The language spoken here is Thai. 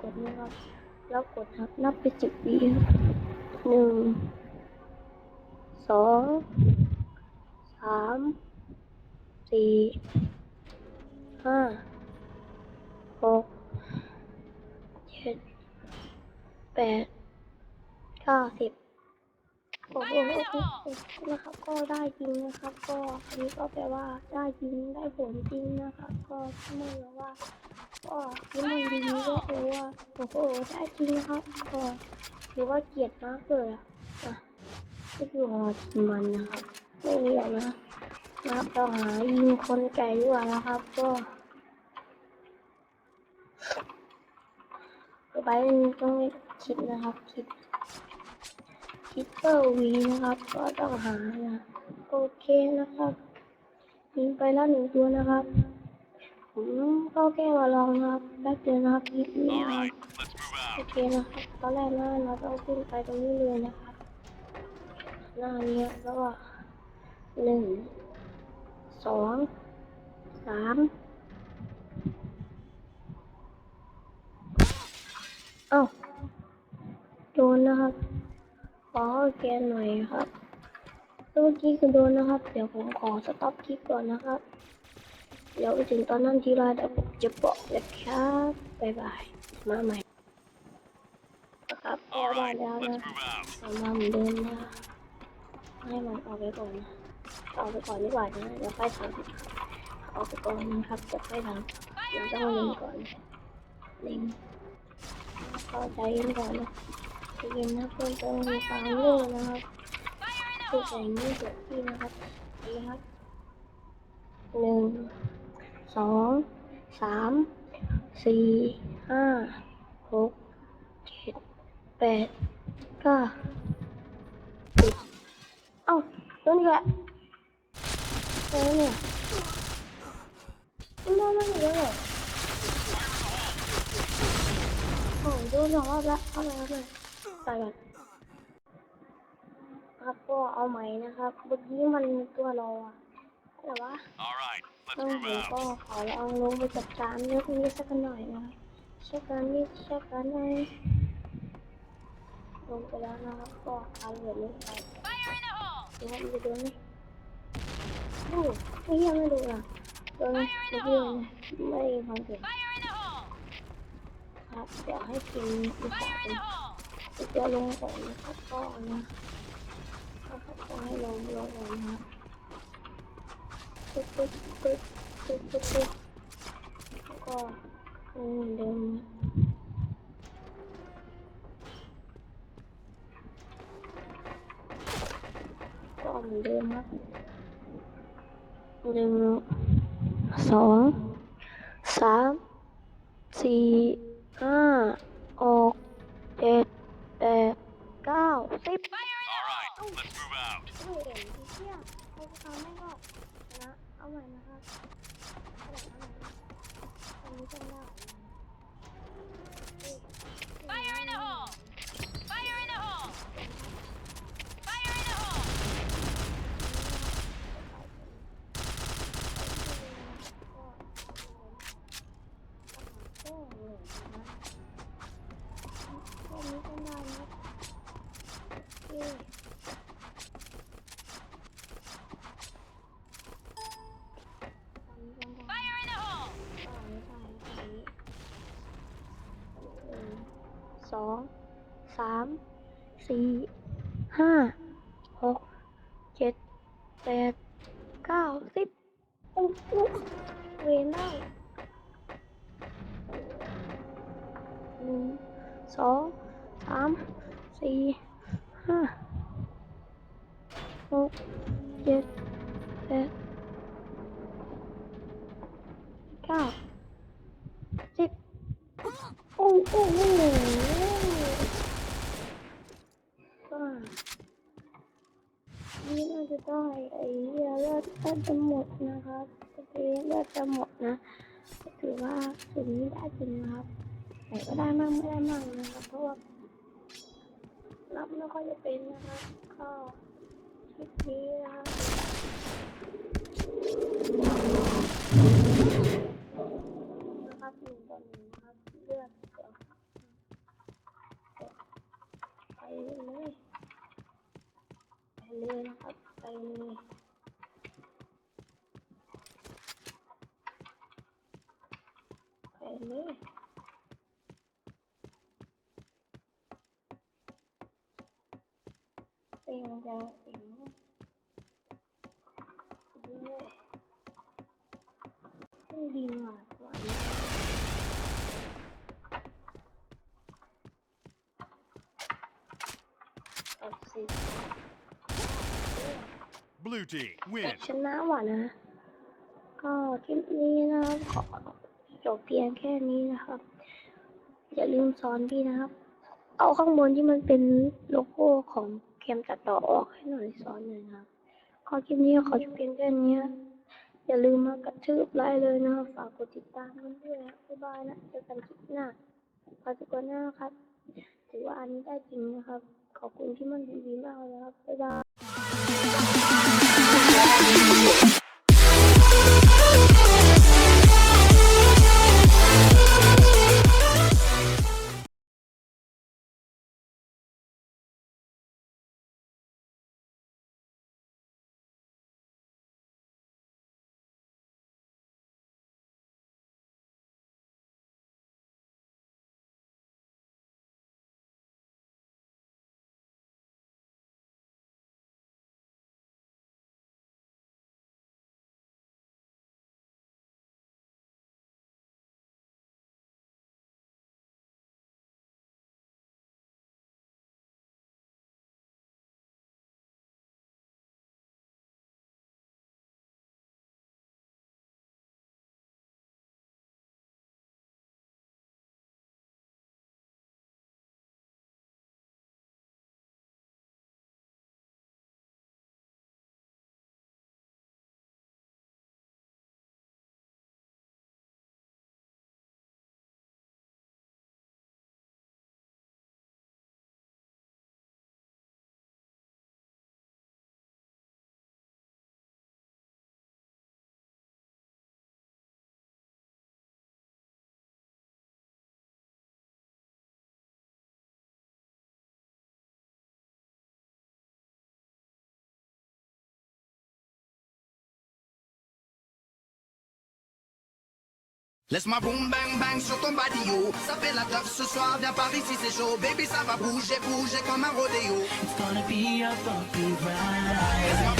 กดนะครับ แล้วกดครับนับไปสิบวิครับหนึ่งสองสามสี่ห้าหกเจ็ดแปดเก้าสิบโอ้โหนะครับก็ได้จริงนะครับ ก็อันนี้ก็แปลว่าได้จริงได้ผลจริงนะครับ ก็ไม่รู้ว่า ก็ที่มันดีก็คือว่าโอ้โหได้จริงนะครับก็ถือว่าเกลียดมากเลยอะอะก็คือหอทีมันนะครับไม่มีอะไรนะนะครับเราหายิงคนไก่ดีกว่านะครับ ก็ต่อไปต้องคิดนะครับคิดคิดเตอร์วีนะครับ ก็ต้องหานะโอเคนะครับยิงไปแล้วหนึ่งตัวนะครับ ผมก็แค่มาลองนะครับแป๊บเดียวนะครับคลิปนี้ All นะครับ right, let's move โอ out. เคนะครับตอนแรกนะเราต้องขึ้นไปตรงนี้เลยนะครับหน้านี้แล้วก็หนึ่งสองสามเอ้าโดนนะครับ ขอแกนหน่อยครับเมื่อกี้คือโดนนะครับ เดี๋ยวผมขอสต็อปคลิปก่อนนะครับ เดี๋ยวไปถึงตอนนั้นทีไรเดี๋ยวผมจะบอกนะครับบ๊ายบาย มาใหม่นะครับก็ All ได้ right, แล้ว let's นะ move out. เอามาเหมือนเดิมนะให้มันออกไปก่อนนะเอาไปก่อนดีกว่านะเดี๋ยวค่อยทำเอาไปก่อนนะครับจะค่อยทำเราต้องเล็งก่อนเล็งก็ใจเย็นก่อนนะใจเย็นนะเพื่อนต้องมีความเร็วนะครับคือแต่งนี้เกิดที่นะครับนี่ครับหนึ่ง สองสามสี่ห้าหกเจ็ดแปดเก้าสิบเอ้าตัวนี้แหละตัวนี้เนี่ยมันมาไม่เยอะเลยโอ้โดนสองรอบละเอาไปเอาไปใส่ก่อนครับก็เอาใหม่นะครับเมื่อกี้มันตัวราอะแต่ว่า All right, ต้องผม move ก็ out. ขอลองลงไปจัดการเรื่องนี้สักหน่อยนะครับเช็คกันนิดเช็คกันหนลงไปแล้วนะครับก็เอาเหรียญนี้ไปดูว่ามันจะโดนไหมดูไม่ยังไม่ดูอะโดนไหมเมื่อกี้มันไม่ฟังเสียงครับเดี๋ยวให้กินอีกสองอีกตัวลงก่อนนะครับก็นะครับก็ให้ลงลงก่อนนะครับ ปึ๊บปึ๊บปึ๊บปึ๊บปึ๊บปึ๊บแล้วก็เหมือนเดิมนะก็เหมือนเดิมครับหนึ่งสองสามสี่ห้าหกเจ็ดแปดเก้าสิบ All right, let's move out. โอ้ยเอ็นที่เที่ยโอ้ทำไม่ก็ชนะเอา ใหม่นะครับเอาใหม่เอาใหม่อันนี้จำได้ Fire in the hole! Fire in the hole! Fire in the hole! ก็เลยนะพวกนี้จำได้นะเย้ตอนนี้จำได้ Fire in the hole! ก็ไม่ใช่อันนี้หนึ่ง สองสามสี่ห้าหกเจ็ดแปดเก้าสิบอุ๊บอุ๊บเวนได้หนึ่งสองสามสี่ห้าหกเจ็ดแปดเก้าสิบโอ้โหก็ นี่เราจะได้ไอ้เหี้ยเลือดก็จะหมดนะครับก็คือเลือดจะหมดนะถือว่าสิ่งนี้ได้จริงนะครับแต่ก็ได้มากไม่ได้มากนะครับเพราะว่ารับไม่ค่อยจะเป็นนะครับก็คลิปนี้นะครับ เลย ไปเลยเป็นยังเป็นเลยไม่ดีมากกว่านี้เอาสิ Blue team อยา win. กชนะว่ะนะ ก็คลิปนี้นะครับขอ จบเพียงแค่นี้นะครับ อย่าลืมสอนพี่นะครับ เอาข้างบนที่มันเป็นโลโก้ของเกมตัดต่อออกให้หน่อยสอนหน่อยครับก็คลิปนี้ขอจบเพียงแค่นี้ อย่าลืมมากระทืบไลค์เลยนะครับฝากกดติดตามกันด้วยนะบ๊ายบายนะเจอกันคลิปหน้าฝากทุกคนนะครับถือว่าอันนี้ได้จริงนะครับ ขอบคุณที่มันดีๆมากเลยครับบ๊ายบาย Laisse-moi boum bang bang sur ton body yo Ça fait la teuf ce soir, viens par ici c'est chaud. Baby ça va bouger, bouger comme un rodéo. It's gonna be a bumpy ride.